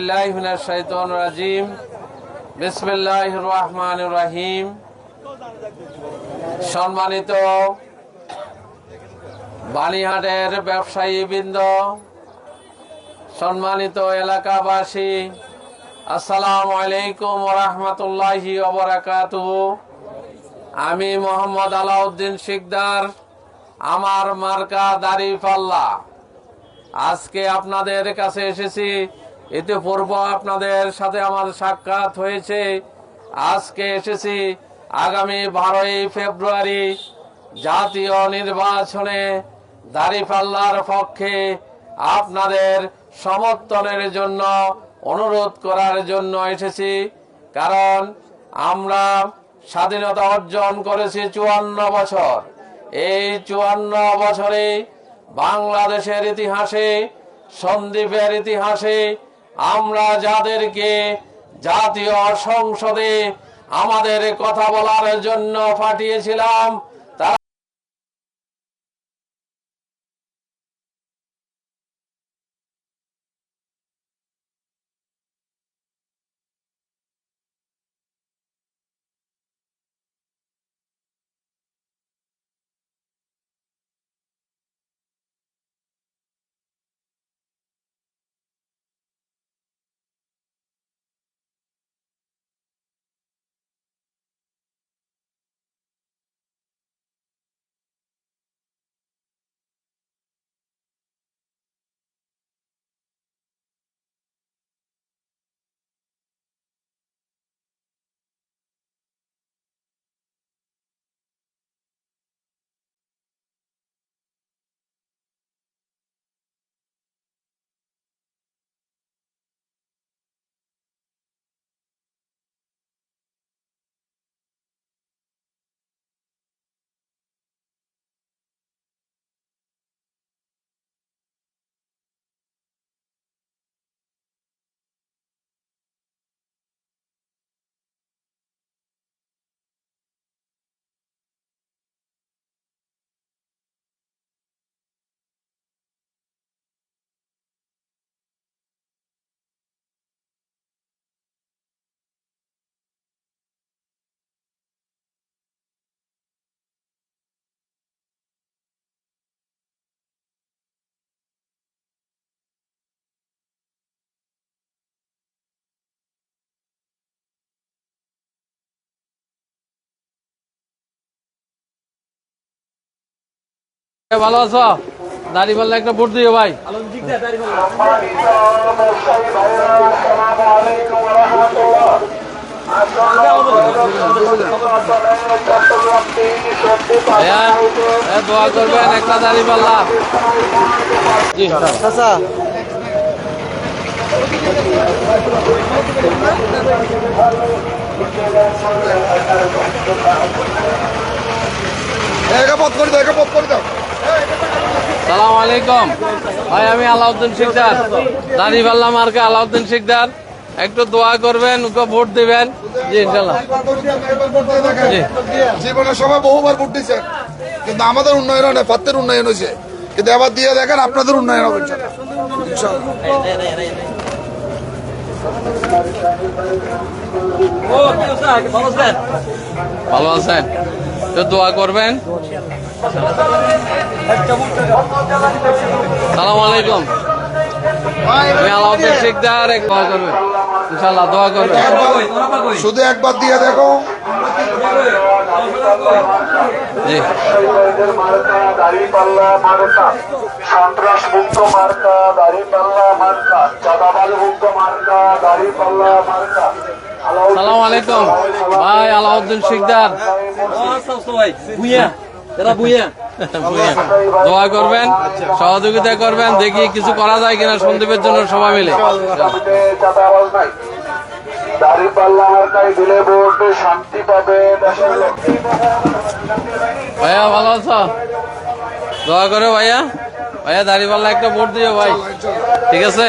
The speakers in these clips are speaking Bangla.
বিল্লাহ মিনাশ শাইতানির রাজিম। বিসমিল্লাহির রহমানির রহিম। সম্মানিত বালিহাটের ব্যবসায়ী বৃন্দ, সম্মানিত এলাকাবাসী, আসসালামু আলাইকুম রহমতুল্লাহি আমি মোহাম্মদ আলাউদ্দিন শিকদার, আমার মার্কা দাড়ি পাল্লা আজকে আপনাদের কাছে এসেছি ইতিপূর্ব আপনাদের সাথে আমার সাক্ষাৎ হয়েছে। আজকে এসেছি আগামী বারোই ফেব্রুয়ারি জাতীয় নির্বাচনে দাঁড়িপাল্লার পক্ষে আপনাদের সমর্থনের জন্য অনুরোধ করার জন্য এসেছি। কারণ আমরা স্বাধীনতা অর্জন করেছি চুয়ান্ন বছর। এই চুয়ান্ন বছরে বাংলাদেশের ইতিহাসে সন্দ্বীপের ইতিহাসে আমরা যাদেরকে জাতীয় সংসদে আমাদের কথা বলার জন্য পাঠিয়েছিলাম তারা ভালো আছো? দাড়ি পাল্লা একটা ভোট দিও ভাই। দোয়া করবেন একটা দাড়ি পাল্লা। জি চাচা একা পথ করে দাও একা পথ করে দাও সালাম আলাইকুম। ভাই আমি আলাউদ্দিন শিকদার। দাড়ি পাল্লা মার্কা আলাউদ্দিন শিকদার। একটু দোয়া করবেন ওকে ভোট দিবেন। জি ইনশাল্লাহ। জীবনে সবাই বহুবার ভোট দিচ্ছে কিন্তু আমাদের উন্নয়ন হয় পাত্রের উন্নয়ন হয়েছে। কিন্তু এবার দিয়ে দেখেন আপনাদের উন্নয়ন হবে। ভালো আছেন? তো দোয়া করবেন। সালাম আলাইকুম। শিকদার দোয়া করবেন। ইনশাল্লাহ দোয়া করবেন। শুধু একবার দিয়ে দেখো। জি। মার্কা দাড়িপাল্লা মার্কা সন্ত্রাস মুক্ত মার্কা দাড়িপাল্লা মার্কা চাঁদাবাজ মুক্ত মার্কা দাড়িপাল্লা মার্কা। সালাম আলাইকুম। ভাই আলাউদ্দিন শিকদার। দোয়া করবেন সহযোগিতা করবেন দেখি কিছু করা যায় কিনা সন্দীপের জন্য সবাই মিলে। ভাইয়া ভালো আছো? দোয়া করে ভাইয়া। ভাইয়া দাড়িপাল্লা একটা ভোট দিও ভাই। ঠিক আছে?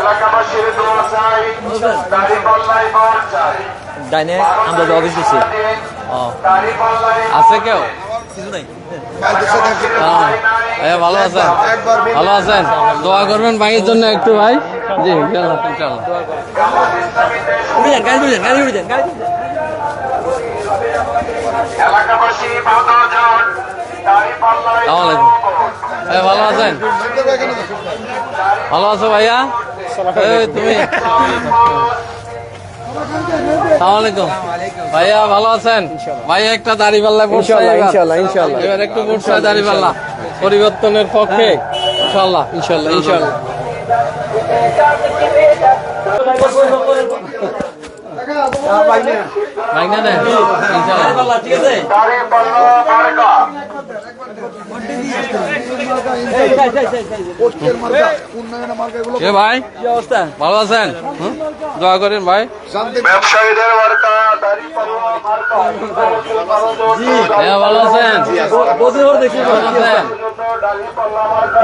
এলাকাবাসীর দোয়া চাই দাঁড়িপাল্লাই বল চাই। ডাইনে আমরা যে অফিস দিচ্ছি আছে কেউ? কিছু নাই। হ্যাঁ। ভালো আছেন? ভালো আছেন? দোয়া করবেন ভাইয়ের জন্য একটু ভাই? জি ভালো আছেন? ভালো আছো ভাইয়া? তুমি। আলাইকুম। ভাইয়া ভালো আছেন? ভাইয়া একটা দাড়ি পাল্লা পড়ছে ইনশাআল্লাহ ইনশাআল্লাহ এবার একটু পড়ছে দাড়ি পাল্লা। পরিবর্তনের পক্ষে। ইনশাআল্লাহ ইনশাআল্লাহ ইনশাআল্লাহ ভাইনা না ইনশাআল্লাহ ঠিক আছে দাঁড়িপাল্লা মার্কা পোস্টের মার্কা উন্নয়নের মার্কা এগুলো এ ভাই কি অবস্থা ভালো আছেন? হুম? দোয়া করেন ভাই। শান্তি ব্যবসায়ীদের মার্কা দাঁড়িপাল্লা মার্কা। হ্যাঁ ভালো আছেন?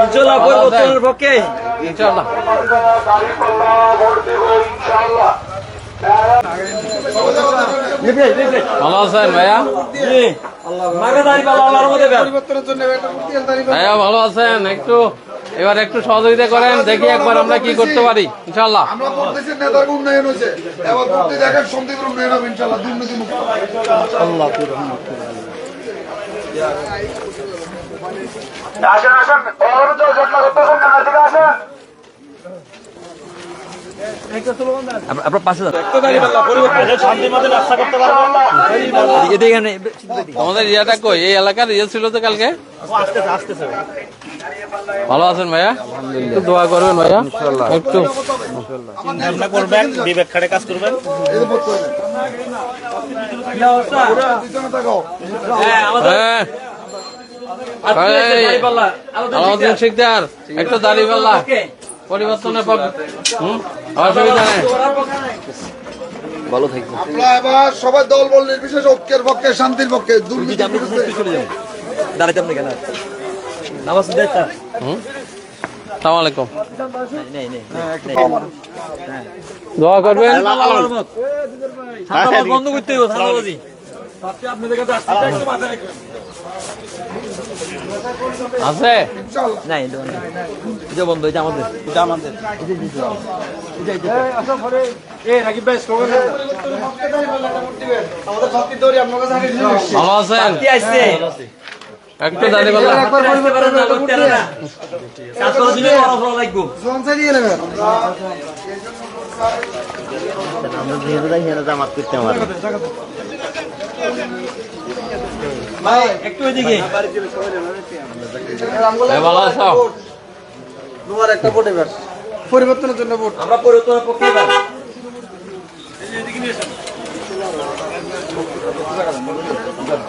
ইনশাল্লাহ পরিবর্তনের পক্ষে। ভালো আছেন ভাইয়া? ভাইয়া ভালো আছেন? একটু এবার একটু সহযোগিতা করেন দেখি একবার আমরা কি করতে পারি ইনশাআল্লাহ। আমরা বলতেছি নেতার উন্নয়ন হয়েছে। এবার দেখেন সন্দীপের উন্নয়ন হবে ইনশাল্লাহ দুর্নীতি মুক্ত আসেন আসেন। অনুরোধ যত্ন করতেছেন না দিকে আসেন? আপনার পাশে আমাদের ইয়েটা কই? এই এলাকার ইয়ে ছিল তো কালকে? ভালো আছেন ভাইয়া? একটু দোয়া করবেন ভাইয়া। একটু করবেন বিবেক খাড়ে কাজ করবেন। হ্যাঁ। একটু দাঁড়িয়ে পাল্লা। পরিবর্তনের অসুবিধা নেই পক্ষে আমরা এবার সবাই দল বল নির্বিশেষ ঐক্যের পক্ষে শান্তির পক্ষে দুর্নীতি আপনি দাঁড়াইতে কেন? নামাজ আলাইকুম। দোয়া করবেন। বন্ধ করতে হইব ছাত্রাবাজি আছে? নাই। এটা বন্ধ এটা আমাদের। এটা আমাদের। ভালো আছেন? একটু পারেন না করতে পারেন না কাজ করার জন্য বড় বড় লাগবো ভাই একটু এদিকে এ, ভালো আছো তোমার একটা ভোট এবার। পরিবর্তনের জন্য ভোট। আমরা পরিবর্তনের পক্ষে এবার।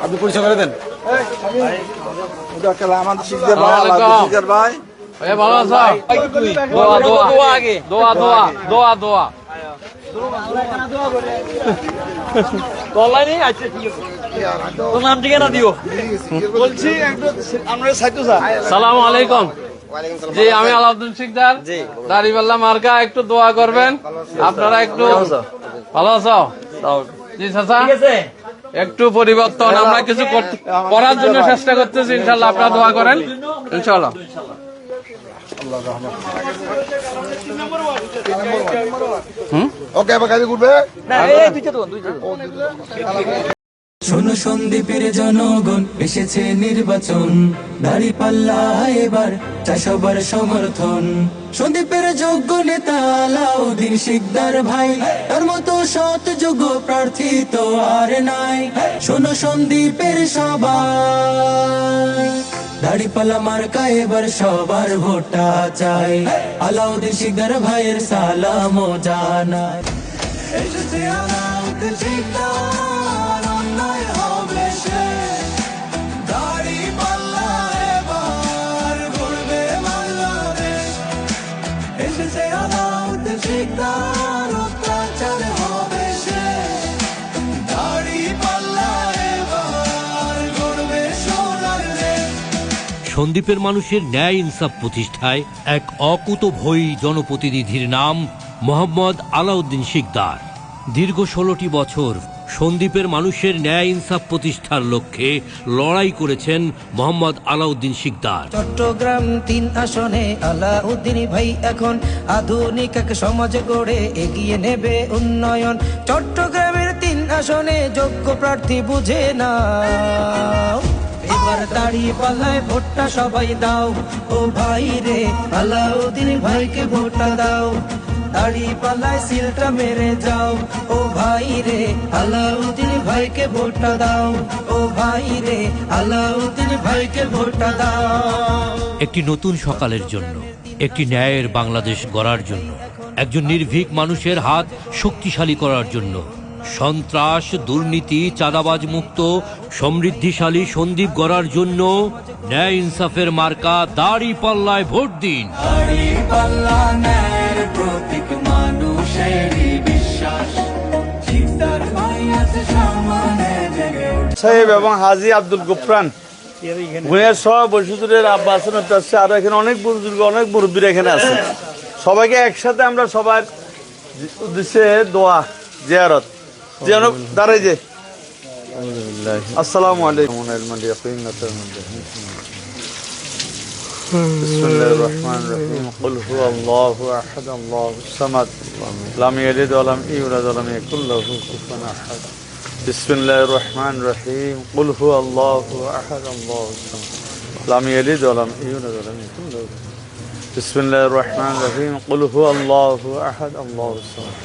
আপনি পরিচয় করে দেন। আমাদের আলাইকুম। ভাই। এ, ভালো আছো দোয়া দোয়া। দোয়া। দোয়া দোয়া দোয়া। সালাম আলাইকুম জি আমি আলাউদ্দিন শিকদার দাড়িপাল্লা মার্কা একটু দোয়া করবেন। আপনারা একটু ভালো আছো? জি চাচা। একটু পরিবর্তন আমরা কিছু করার জন্য চেষ্টা করতেছি ইনশাল্লাহ আপনারা দোয়া করেন। ইনশাল্লাহ। ওকে এবার ঘুরবে? শোনো সন্দীপের জনগণ এসেছে নির্বাচন। দাড়ি পাল্লা এবার চাই সবার সমর্থন। সন্দীপের যোগ্য নেতা আলাউদ্দিন শিকদার ভাই তার মতো সৎ যোগ্য প্রার্থী তো আর নাই। শোনো সন্দীপের সবাই দাড়ি মার্কা এবার সবার ভোটা চাই। আলাউদ্দিন শিকদার ভাইয়ের সালাম জানা এসেছে আলাউদ্দিন শিকদার সন্দ্বীপের মানুষের ন্যায় ইনসাফ প্রতিষ্ঠায় এক অকুতভয়ী জনপ্রতিনিধির নাম মোহাম্মদ আলাউদ্দিন শিকদার। দীর্ঘ ষোলোটি বছর সন্দ্বীপের মানুষের ন্যায় ইনসাফ প্রতিষ্ঠার লক্ষ্যে লড়াই করেছেন মোহাম্মদ আলাউদ্দিন শিকদার। চট্টগ্রাম তিন আসনে আলাউদ্দিন ভাই এখন আধুনিক এক সমাজ গড়ে এগিয়ে নেবে উন্নয়ন। চট্টগ্রামের তিন আসনে যোগ্য প্রার্থী বুঝে না এবার দাঁড়িয়ে পাল্লায় ভোটটা সবাই দাও। ও ভাই রে, আলাউদ্দিন ভাইকে ভোটটা দাও। দাড়ি পাল্লায় সিলটা মেরে যাও। ও ভাই রে, আলাউদ্দিন ভাইকে ভোটটা দাও। ও ভাই রে, আলাউদ্দিন ভাইকে ভোটটা দাও। একটি নতুন সকালের জন্য, একটি ন্যায়ের বাংলাদেশ গড়ার জন্য, একজন নির্ভীক মানুষের হাত শক্তিশালী করার জন্য সন্ত্রাস দুর্নীতি চাঁদাবাজ মুক্ত সমৃদ্ধিশালী সন্দীপ গড়ার জন্য ন্যায় ইনসাফের মার্কা দাড়ি পাল্লায় ভোট দিন। সাহেব এবং হাজি আব্দুল গুফরান গুনিয়ার সব আছে আর এখানে অনেক বুজুর্গ অনেক মুরব্বীর এখানে আছে। সবাইকে একসাথে আমরা সবার উদ্দেশ্যে দোয়া জিয়ারত। যেন দাঁড়াই যে আসসালামু আলাইকুম بسم الله الرحمن الرحيم قل هو الله احد الله الصمد لم يلد ولم يولد ولم يكن له كفوا احد بسم الله الرحمن الرحيم قل هو الله احد الله الصمد لم يلد ولم يولد ولم يكن له بسم الله الرحمن الرحيم قل هو الله احد الله الصمد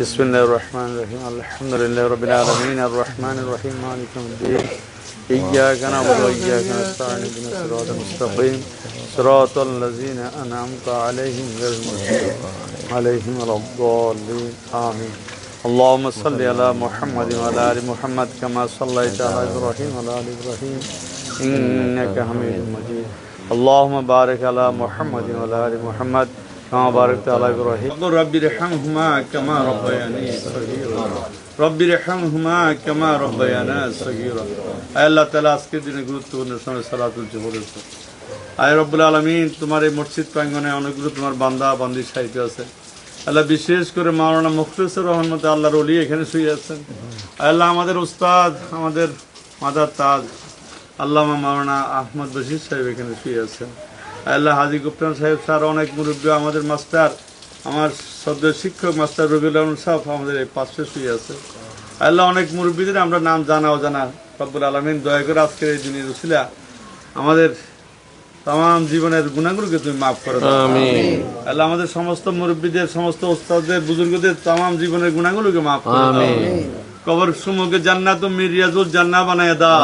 بسم الله الرحمن الرحيم الحمد لله رب العالمين الرحمن الرحيم مالك يوم الدين إياك نعبد وإياك نستعين اهدنا الصراط المستقيم صراط الذين أنعمت عليهم غير المغضوب عليهم ولا الضالين آمين اللهم صل على محمد وعلى آل محمد كما صليت على إبراهيم وعلى آل إبراهيم إنك حميد مجيد اللهم بارك على محمد وعلى آل محمد كما باركت على إبراهيم رب ارحمهما كما ربياني صغيرا رب ارحمهما كما ربيانا صغيرا আয় আল্লাহ তাআলা আজকের দিনে গুরুত্বপূর্ণ সময় সালাতুল জোহরের পর আয় রব্বুল আলমিন তোমার এই মসজিদ প্রাঙ্গনে অনেকগুলো তোমার বান্দা বান্দি সাহিত্য আছে আল্লাহ বিশেষ করে মাওলানা মুখলিসুর রহমত আল্লাহর অলি এখানে শুয়ে আছেন আয় আল্লাহ আমাদের উস্তাদ আমাদের মাদার তাজ আল্লামা মাওলানা আহমদ বশির সাহেব এখানে শুয়ে আছেন আয় আল্লাহ হাজি গুপ্তান সাহেব স্যার অনেক মুরব্বী আমাদের মাস্টার আমার সদ্য শিক্ষক মাস্টার রবিউল রহমান সাহেব আমাদের এই পাশে শুয়ে আছে। আল্লাহ অনেক মুরব্বীদের আমরা নাম জানা অজানা রব্বুল আলমিন দয়া করে আজকের এই দিনের রসিলা আমাদের তাম জীবনের গুণাগুলোকে তুমি মাফ করো আল্লাহ আমাদের সমস্ত মুরব্বীদের সমস্ত ওস্তাদদের বুজুর্গদের তাম জীবনের গুণাগুলোকে মাফ করো কবর সুমুখে জান্নাত মিরিয়াজুল জান্না বানায় দাও।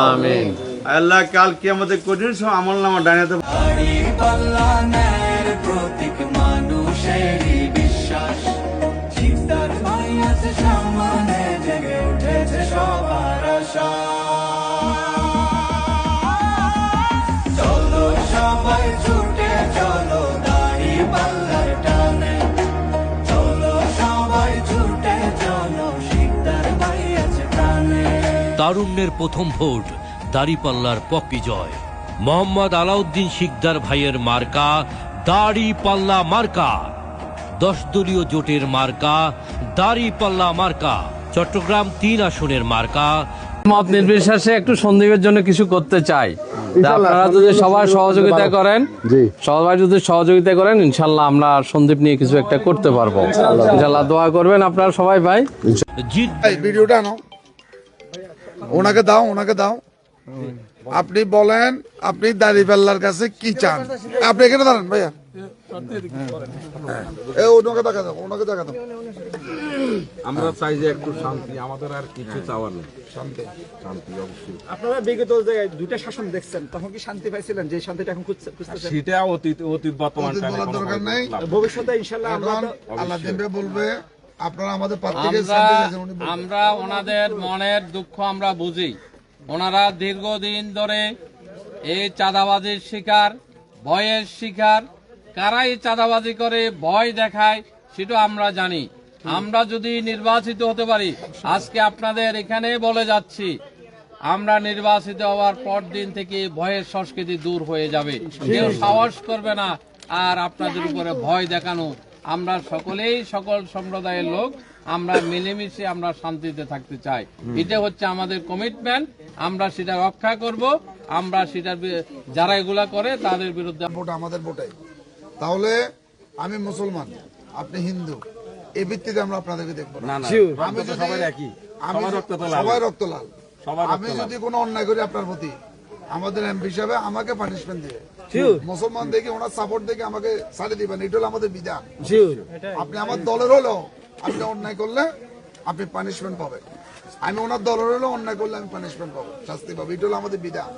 আল্লাহ কাল কি আমাদের কঠিন সব আমল নামা ডাইনাতে প্রতীক বিশ্বাস। চিন্তার আছে জেগে উঠেছে সবার আশা। চলো সবাই ছুটে চলো দাড়ি পাল্লার টানে। চলো সবাই ছুটে চলো শিকদার ভাই আছে প্রাণে। তারুণ্যের প্রথম ভোট দাড়িপাল্লার পপ্পি জয়। মোহাম্মদ আলাউদ্দিন শিকদার ভাইয়ের মার্কা দাড়ি পাল্লা মার্কা। দশ দলীয় জোটের মার্কা দাড়ি পাল্লা মার্কা। চট্টগ্রাম তিন আসনের মার্কা। মত নির্বিশেষে একটু সন্দীপের জন্য কিছু করতে চাই। আপনারা যদি সবাই সহযোগিতা করেন সবাই যদি সহযোগিতা করেন ইনশাল্লাহ আমরা সন্দীপ নিয়ে কিছু একটা করতে পারব। ইনশাল্লাহ। দোয়া করবেন আপনারা সবাই ভাই ভিডিওটা আনো। ওনাকে দাও ওনাকে দাও। আপনি বলেন আপনি দাড়িপাল্লার কাছে কি চান? আপনি এখানে দাঁড়ান ভাইয়া। এ ওনাকে দেখা দাও ওনাকে দেখা দাও। আমরা চাই যে একটু শান্তি আমাদের আর কিছু চাওয়ার নেই। শান্তি। শান্তি অবশ্যই। আপনারা বিগত যে দুইটা শাসন দেখছেন তখন কি শান্তি পাইছিলেন? যে শান্তিটা এখন খুঁজছে- খুঁজতেছেন? সেটা অতীত অতীত বর্তমান বলার দরকার নেই। ভবিষ্যতে আমরা আল্লাহ বলবে আপনারা আমাদের। আমরা ওনাদের মনের দুঃখ আমরা বুঝি। ওনারা দীর্ঘদিন ধরে এই চাঁদাবাজির শিকার, ভয়ের শিকার। কারা এই চাঁদাবাজি করে ভয় দেখায়, সেটা আমরা জানি। আমরা যদি নির্বাচিত হতে পারি, আজকে আপনাদের এখানে বলে যাচ্ছি, আমরা নির্বাচিত হওয়ার পর দিন থেকে ভয়ের সংস্কৃতি দূর হয়ে যাবে। কেউ সাহস করবে না, আর আপনাদের উপরে ভয় দেখানো। আমরা সকলেই সকল সম্প্রদায়ের লোক আমরা মিলেমিশে আমরা শান্তিতে থাকতে চাই। এটা হচ্ছে আমাদের কমিটমেন্ট আমরা সেটা রক্ষা করব। আমরা সেটা যারা এগুলা করে তাদের বিরুদ্ধে ভোট আমাদের ভোটাই তাহলে আমি মুসলমান আপনি হিন্দু। এই ভিত্তিতে আমরা আপনাদেরকে দেখব না। আমি যদি সবাই একই। আমি রক্ত তো লাল। সবাই রক্ত লাল। আমি যদি কোনো অন্যায় করি আপনার প্রতি আমাদের এমপি হিসাবে আমাকে পানিশমেন্ট দিবে মুসলমান দেখে ওনার সাপোর্ট দেখে আমাকে ছাড়ে দিবেন। এটা হলো আমাদের বিধান। আপনি আমার দলের হলেও আপনি অন্যায় করলে আপনি পানিশমেন্ট পাবেন। আমি ওনার দলের হলেও অন্যায় করলে আমি পানিশমেন্ট পাবো। শাস্তি পাবো। এটা হলো আমাদের বিধান।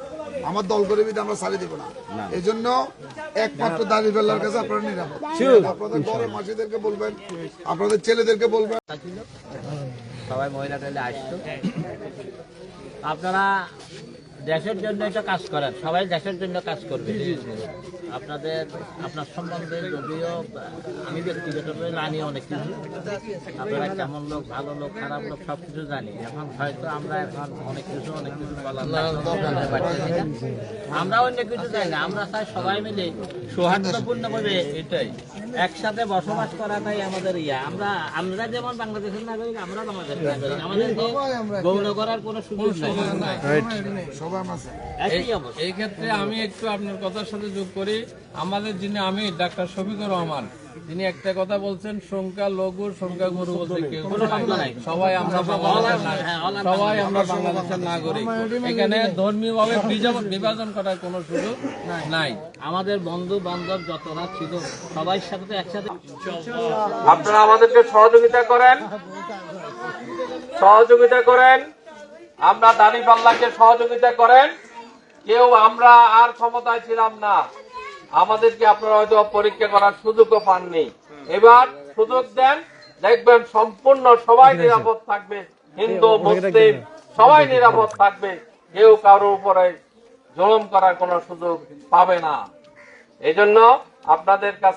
আমার দল করে বিধান আমরা সারি দিব না। এই জন্য একমাত্র দাঁড়িয়ে বেলার কাছে আপনারা নিরাপদ। আপনাদের ঘরের মাসিদেরকে বলবেন আপনাদের ছেলেদেরকে বলবেন। সবাই মহিলা আসতো। আপনারা দেশের জন্য এটা কাজ করেন সবাই দেশের জন্য কাজ করবে। আপনাদের আপনার সম্বন্ধে যদিও আমি ব্যক্তিগতভাবে জানি অনেক কিছু। আপনারা কেমন লোক ভালো লোক খারাপ লোক সব কিছু জানি। এখন হয়তো আমরা এখন অনেক কিছু অনেক কিছু। আমরা অন্য কিছু চাই না আমরা চাই সবাই মিলে সৌহার্দ্যপূর্ণভাবে এটাই। একসাথে বসবাস করাটাই আমাদের ইয়া। আমরা আমরা যেমন বাংলাদেশের নাগরিক আমরা বাংলাদেশের নাগরিক। আমাদের গৌণ করার কোনো সুযোগ নাই। এই ক্ষেত্রে আমি একটু আপনার কথার সাথে যোগ করি। আমাদের যিনি আমি ডাক্তার শফিকুর রহমান তিনি একটা কথা বলছেন সংখ্যা লঘু সংখ্যা গুরু বলতে কেউ সবাই আমরা সবাই আমরা বাংলাদেশের নাগরিক। এখানে ধর্মীয় ভাবে বিভাজন করার কোনো সুযোগ নাই। আমাদের বন্ধু বান্ধব যতটা ছিল সবাই সাথে একসাথে আপনারা আমাদেরকে সহযোগিতা করেন। সহযোগিতা করেন। আমরা দাড়ি পাল্লাকে সহযোগিতা করেন। কেউ আমরা আর ক্ষমতায় ছিলাম না। আমাদেরকে আপনারা হয়তো পরীক্ষা করার সুযোগও পাননি। এবার সুযোগ দেন দেখবেন সম্পূর্ণ সবাই নিরাপদ থাকবে হিন্দু মুসলিম সবাই নিরাপদ থাকবে কেউ কারোর উপরে জলম করার কোনো সুযোগ পাবে না। এই জন্য আপনাদের কাছে